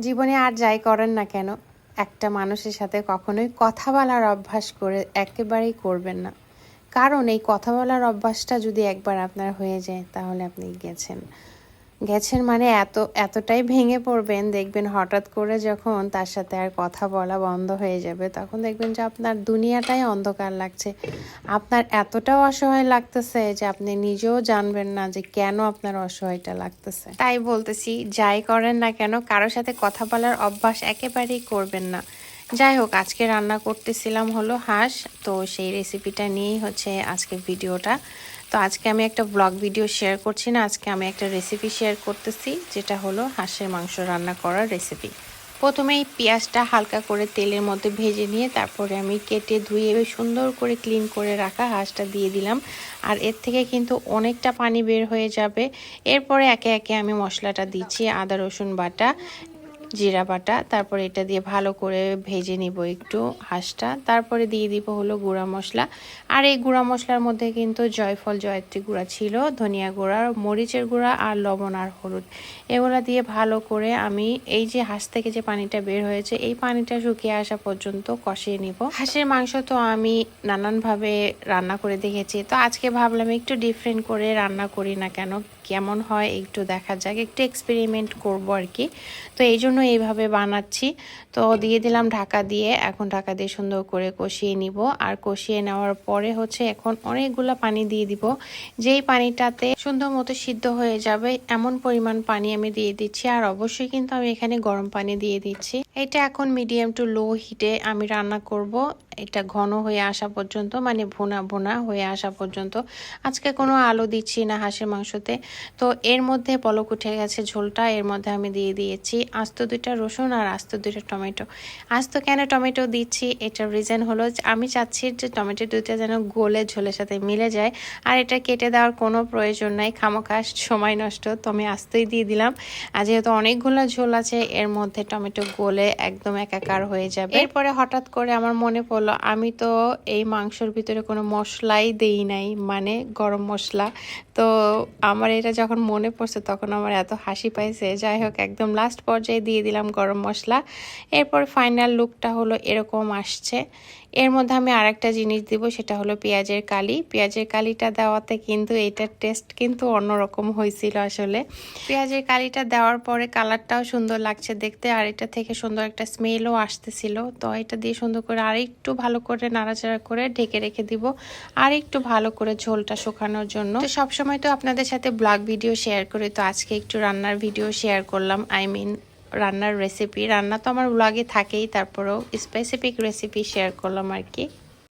জীবনে আর যাই করেন না কেন, একটা মানুষের সাথে কখনোই কথা বলার অভ্যাস করে একেবারেই করবেন না। কারণ এই কথা বলার অভ্যাসটা যদি একবার আপনার হয়ে যায়, তাহলে আপনি গেছেন। গেছেন মানে এত, এতটাই ভেঙে পড়বেন, দেখবেন হঠাৎ করে যখন তার সাথে আর কথা বলা বন্ধ হয়ে যাবে, তখন দেখবেন যে আপনার দুনিয়াটাই অন্ধকার লাগছে। আপনার এতটাও অসহায় লাগতেছে যে আপনি নিজেও জানবেন না যে কেন আপনার অসহায়টা লাগতেছে। তাই বলতেছি, যাই করেন না কেন, কারোর সাথে কথা বলার অভ্যাস একেবারেই করবেন না। যাই হোক, আজকে রান্না করতেছিলাম হলো হাঁস, তো সেই রেসিপিটা নিয়েই হচ্ছে আজকে ভিডিওটা। তো আজকে আমি একটা ব্লগ ভিডিও শেয়ার করছি না, আজকে আমি একটা রেসিপি শেয়ার করতেছি, যেটা হলো হাঁসের মাংস রান্না করার রেসিপি প্রথমেই পেঁয়াজটা হালকা করে তেলের মধ্যে ভেজে নিয়ে তারপরে আমি কেটে ধুয়ে সুন্দর করে ক্লিন করে রাখা হাঁসটা দিয়ে দিলাম। আর এর থেকে কিন্তু অনেকটা পানি বের হয়ে যাবে। এরপরে একে একে আমি মশলাটা দিচ্ছি আদা, রসুন বাটা। জিরা বাটা, তারপর এটা দিয়ে ভালো করে ভেজে নিব একটু হাঁসটা। তারপরে দিয়ে দিব হলো গুঁড়া মশলা। আর এই গুঁড়া মশলার মধ্যে কিন্তু জয়ফল, জয়ত্রী গুঁড়া ছিল, ধনিয়া গুঁড়া, মরিচের গুঁড়া আর লবণ আর হলুদ। এগুলো দিয়ে ভালো করে আমি এই যে হাঁস থেকে যে পানিটা বের হয়েছে, এই পানিটা শুকিয়ে আসা পর্যন্ত কষিয়ে নিব। হাঁসের মাংস তো আমি নানানভাবে রান্না করে দেখেছি। তো আজকে ভাবলাম একটু ডিফারেন্ট করে রান্না করি না কেন? কেমন হয় একটু দেখা যাক, একটু এক্সপেরিমেন্ট করব আর কি। তো এই জন্য এইভাবে বানাচ্ছি। তো দিয়ে দিলাম ঢাকা দিয়ে, এখন ঢাকা দিয়ে সুন্দর করে কষিয়ে নিব। আর কষিয়ে নেওয়ার পরে হচ্ছে এখন অনেকগুলো পানি দিয়ে দিব। যেই পানিটাতে সুন্দর মতো সিদ্ধ হয়ে যাবে, এমন পরিমাণ পানি আমি দিয়ে দিচ্ছি। আর অবশ্যই কিন্তু আমি এখানে গরম পানি দিয়ে দিচ্ছি। এটা এখন মিডিয়াম টু লো হিটে আমি রান্না করব। এটা ঘন হয়ে আসা পর্যন্ত মানে ভুনা ভুনা হয়ে আসা পর্যন্ত। আজকে কোনো আলু দিচ্ছি না হাঁসের মাংসতে। তো এর মধ্যে পলক উঠে গেছে ঝোলটা, এর মধ্যে আমি দিয়ে দিয়েছি আস্ত দুইটা রসুন আর আস্ত দুইটা টমেটো। আস্ত কেন টমেটো দিচ্ছি? এটার রিজন হলো আমি চাচ্ছি যে টমেটো দুইটা যেন গোলে ঝোলের সাথে মিলে যায়। আর এটা কেটে দেওয়ার কোনো প্রয়োজন নাই খামোখাস সময় নষ্ট। তো আমি আস্তই দিয়ে দিলাম। আর যেহেতু অনেকগুলো ঝোল আছে, এর মধ্যে টমেটো গোলে একদম একাকার হয়ে যাবে। এরপরে হঠাৎ করে আমার মনে পড়ল আমি তো এই মাংসর ভিতরে কোনো মশলাই দেই নাই মানে গরম মশলা। তো আমার এটা যখন মনে পড়ছে, তখন আমার এত হাসি পাইছে। যাই হোক, একদম লাস্ট পর্যায়ে দিয়ে দিলাম গরম মশলা। এরপর ফাইনাল লুকটা হলো এরকম আসছে। এর মধ্যে আমি আরেকটা জিনিস দিব, সেটা হলো পেঁয়াজের কালি। পেঁয়াজের কালিটা দেওয়াতে কিন্তু এটার টেস্ট কিন্তু অন্যরকম হয়েছিল আসলে। পেঁয়াজের কালিটা দেওয়ার পরে কালারটাও সুন্দর লাগছে দেখতে, আর এটা থেকে সুন্দর একটা স্মেলও আসতেছিল। তো এটা দিয়ে সুন্দর করে আর একটু ভালো করে নাড়াচাড়া করে ঢেকে রেখে দিব আর একটু ভালো করে ঝোলটা শুকানোর জন্য। সবসময় তো আপনাদের সাথে ব্লগ ভিডিও শেয়ার করি, তো আজকে একটু রান্নার ভিডিও শেয়ার করলাম, আই মিন রান্নার রেসিপি রান্না তো আমার ব্লগে থাকেই তারপরেও স্পেসিফিক রেসিপি শেয়ার করলাম আর কি।